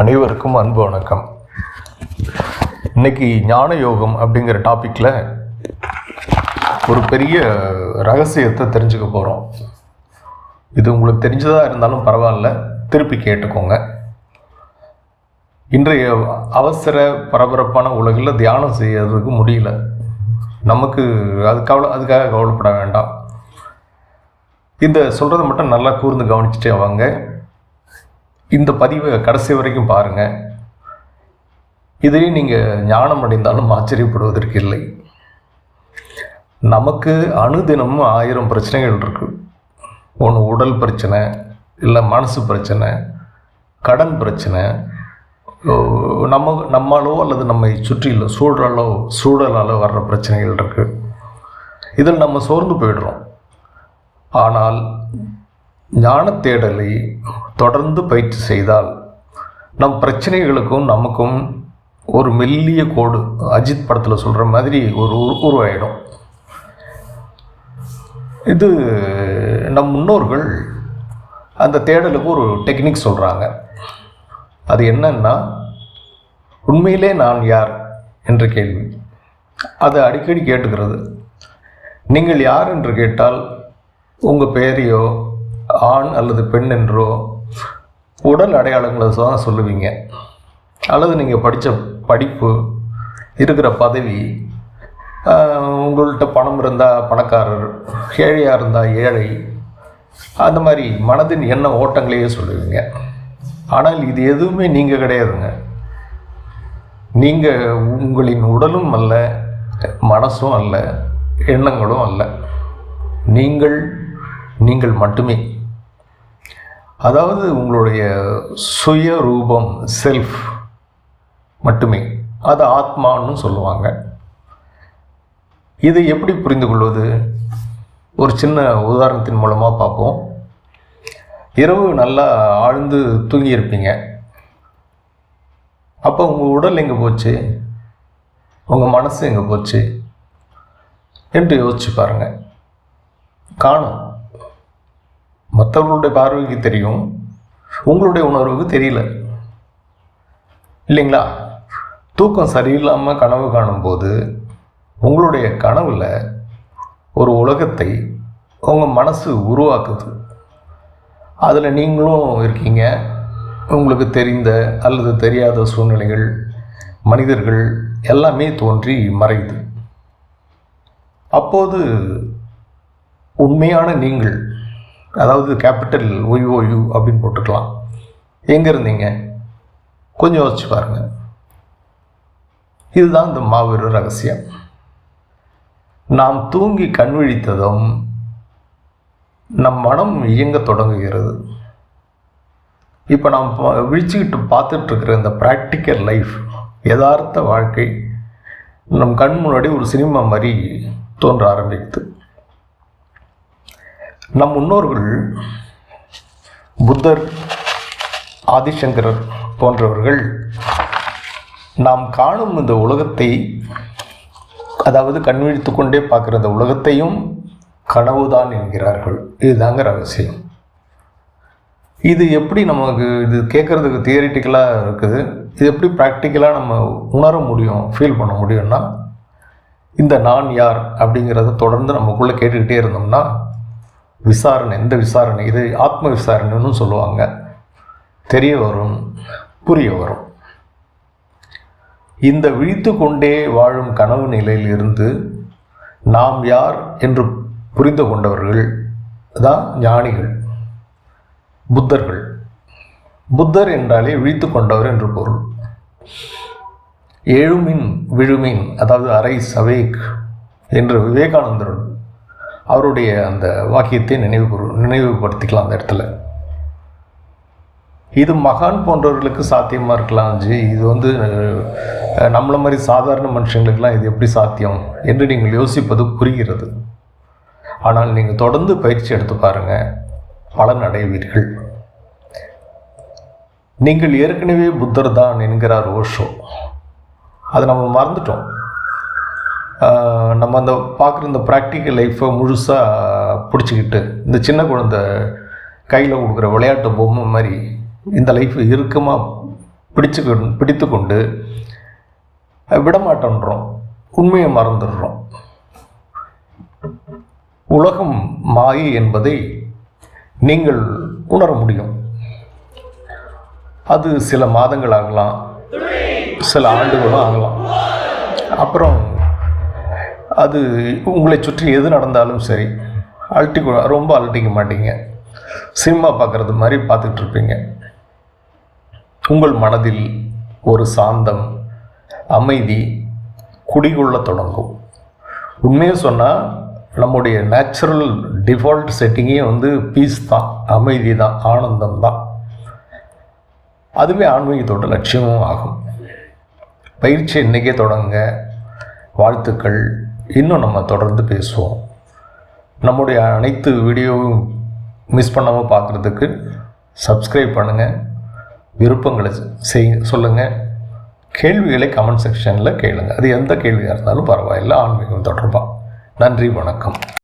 அனைவருக்கும் அன்பு வணக்கம். இன்னைக்கு ஞான யோகம் அப்படிங்கிற டாப்பிக்கில் ஒரு பெரிய ரகசியத்தை தெரிஞ்சுக்க போகிறோம் இது உங்களுக்கு தெரிஞ்சதாக இருந்தாலும் பரவாயில்ல திருப்பி கேட்டுக்கோங்க. இன்றைய அவசர பரபரப்பான உலகில் தியானம் செய்யறதுக்கு முடியல. நமக்கு அது கவலை அதுக்காக கவலைப்பட வேண்டாம். இந்த சொல்கிறத மட்டும் நல்லா கூர்ந்து கவனிச்சுட்டே வாங்க. இந்த பதிவை கடைசி வரைக்கும் பாருங்கள் இதையும் நீங்கள் ஞானம் அடைந்தாலும் ஆச்சரியப்படுவதற்கு இல்லை. நமக்கு அணுதினமும் ஆயிரம் பிரச்சனைகள் இருக்கு. ஒன்று உடல் பிரச்சனை இல்லை மனசு பிரச்சனை கடன் பிரச்சனை. நம்ம நம்மாலோ அல்லது நம்மை சுற்றியுள்ள சூழலோ சூழலாலோ வர்ற பிரச்சனைகள் இருக்குது இதில் நம்ம சோர்ந்து போயிடுறோம். ஆனால் ஞான தேடலை தொடர்ந்து பயிற்சி செய்தால் நம் பிரச்சனைகளுக்கும் நமக்கும் ஒரு மெல்லிய கோடு அஜித் படத்தில் சொல்கிற மாதிரி ஒரு உரு- உருவாயிடும். இது நம் முன்னோர்கள் அந்த தேடலுக்கு ஒரு டெக்னிக் சொல்கிறாங்க அது என்னன்னா உண்மையிலே நான் யார் என்ற கேள்வி. அதை அடிக்கடி கேட்டுக்கிறது. நீங்கள் யார் என்று கேட்டால் உங்கள் பெயரையோ ஆண் அல்லது பெண் என்றோ உடல் அடையாளங்களை தான் சொல்லுவீங்க. அல்லது நீங்கள் படித்த படிப்பு இருக்கிற பதவி உங்கள்கிட்ட பணம் இருந்தால் பணக்காரர் ஏழையாக இருந்தால் ஏழை அந்த மாதிரி மனதின் எண்ண ஓட்டங்களையே சொல்லுவீங்க. ஆனால் இது எதுவுமே நீங்கள் கிடையாதுங்க. நீங்கள் உங்களின் உடலும் அல்ல மனசும் அல்ல எண்ணங்களும் அல்ல. நீங்கள் நீங்கள் மட்டுமே. அதாவது உங்களுடைய சுய ரூபம் செல்ஃப் மட்டுமே. அது ஆத்மான்னு சொல்லுவாங்க. இது எப்படி புரிந்து கொள்வது ஒரு சின்ன உதாரணத்தின் மூலமாக பார்ப்போம். இரவு நல்லா ஆழ்ந்து தூங்கியிருப்பீங்க. அப்போ உங்கள் உடல் எங்கே போச்சு? உங்கள் மனசு எங்கே போச்சு? என்று யோசிச்சு பாருங்கள் காணும். மற்றவர்களுடைய பார்வைக்கு தெரியும் உங்களுடைய உணர்வுக்கு தெரியல. இல்லைங்களா? தூக்கம் சரியில்லாமல் கனவு காணும்போது உங்களுடைய கனவில் ஒரு உலகத்தை உங்கள் மனசு உருவாக்குது. அதில் நீங்களும் இருக்கீங்க. உங்களுக்கு தெரிந்த அல்லது தெரியாத சூழ்நிலைகள் மனிதர்கள் எல்லாமே தோன்றி மறையுது. அப்போது உண்மையான நீங்கள் அதாவது கேபிட்டல் ஒய்ஓயு அப்படின்னு போட்டுக்கலாம். எங்கே இருந்தீங்க? கொஞ்சம் யோசிச்சு பாருங்க. இதுதான் இந்த மாபெரும் ரகசியம். நாம் தூங்கி கண் விழித்ததும் நம் மனம் இயங்க தொடங்குகிறது. இப்போ நாம் விழிச்சுக்கிட்டு பார்த்துட்ருக்கிற இந்த ப்ராக்டிக்கல் லைஃப் யதார்த்த வாழ்க்கை நம் கண் முன்னாடி ஒரு சினிமா மாதிரி தோன்ற ஆரம்பிக்குது. நம் முன்னோர்கள் புத்தர் ஆதிசங்கரர் போன்றவர்கள் நாம் காணும் இந்த உலகத்தை அதாவது கண்விழித்து கொண்டே பார்க்குற இந்த உலகத்தையும் கனவுதான் என்கிறார்கள். இதுதாங்க ரகசியம். இது எப்படி நமக்கு இது கேட்குறதுக்கு தியரிட்டிக்கலாக இருக்குது. இது எப்படி ப்ராக்டிக்கலாக நம்ம உணர முடியும் ஃபீல் பண்ண முடியும்னா இந்த நான் யார் அப்படிங்கிறத தொடர்ந்து நமக்குள்ளே கேட்டுக்கிட்டே இருந்தோம்னா விசாரணை எந்த விசாரணை? இது ஆத்ம விசாரணைன்னு சொல்லுவாங்க. தெரிய வரும் புரிய வரும். இந்த விழித்து கொண்டே வாழும் கனவு நிலையில் இருந்து நாம் யார் என்று புரிந்து கொண்டவர்கள் தான் ஞானிகள் புத்தர்கள். புத்தர் என்றாலே விழித்து கொண்டவர் என்று பொருள். எழுமின் விழுமின் அதாவது அரை சவேக் என்று விவேகானந்தருடன் அவருடைய அந்த வாக்கியத்தை நினைவு நினைவுபடுத்திக்கலாம் அந்த இடத்துல. இது மகான் போன்றவர்களுக்கு சாத்தியமாக இருக்கலாம் ஜி. இது வந்து நம்மளை மாதிரி சாதாரண மனுஷங்களுக்கெல்லாம் இது எப்படி சாத்தியம் என்று நீங்கள் யோசிப்பது புரிகிறது. ஆனால் நீங்கள் தொடர்ந்து பயிற்சி எடுத்து பாருங்கள் பலன் அடைவீர்கள். நீங்கள் ஏற்கனவே புத்தர் தான் என்கிறார் ஓஷோ. அதை நம்ம மறந்துட்டோம். நம்ம அந்த பார்க்குற இந்த ப்ராக்டிக்கல் லைஃப்பை முழுசாக பிடிச்சிக்கிட்டு இந்த சின்ன குழந்தை கையில் கொடுக்குற விளையாட்டு பொம்மை மாதிரி இந்த லைஃப் இறுக்கமாக பிடிச்சு பிடித்து கொண்டு விடமாட்டோன்றோம். உண்மையை மறந்துடுறோம். உலகம் மாயை என்பதை நீங்கள் உணர முடியும். அது சில மாதங்கள் ஆகலாம் சில ஆண்டுகளும் ஆகலாம். அப்புறம் அது உங்களை சுற்றி எது நடந்தாலும் சரி அழட்டி ரொம்ப அழட்டிக்க மாட்டீங்க. சினிமா பார்க்குறது மாதிரி பார்த்துக்கிட்டு இருப்பீங்க. உங்கள் மனதில் ஒரு சாந்தம் அமைதி குடிகொள்ள தொடங்கும். உண்மையை சொன்னால் நம்முடைய நேச்சுரல் டிஃபால்ட் செட்டிங்கே வந்து பீஸ் தான் அமைதி தான் ஆனந்தம் தான். அதுவே ஆன்மீகத்தோட லட்சியமும் ஆகும். பயிற்சி இன்றைக்கே தொடங்க. வாழ்த்துக்கள். இன்னும் நம்ம தொடர்ந்து பேசுவோம். நம்முடைய அனைத்து வீடியோவும் மிஸ் பண்ணாமல் பார்க்குறதுக்கு சப்ஸ்கிரைப் பண்ணுங்கள் விருப்பங்களை செய் சொல்லுங்கள் கேள்விகளை கமெண்ட் செக்ஷனில் கேளுங்கள் அது எந்த கேள்வியாக இருந்தாலும் பரவாயில்லை. ஆன்மீகம் தொடர்பாக. நன்றி வணக்கம்.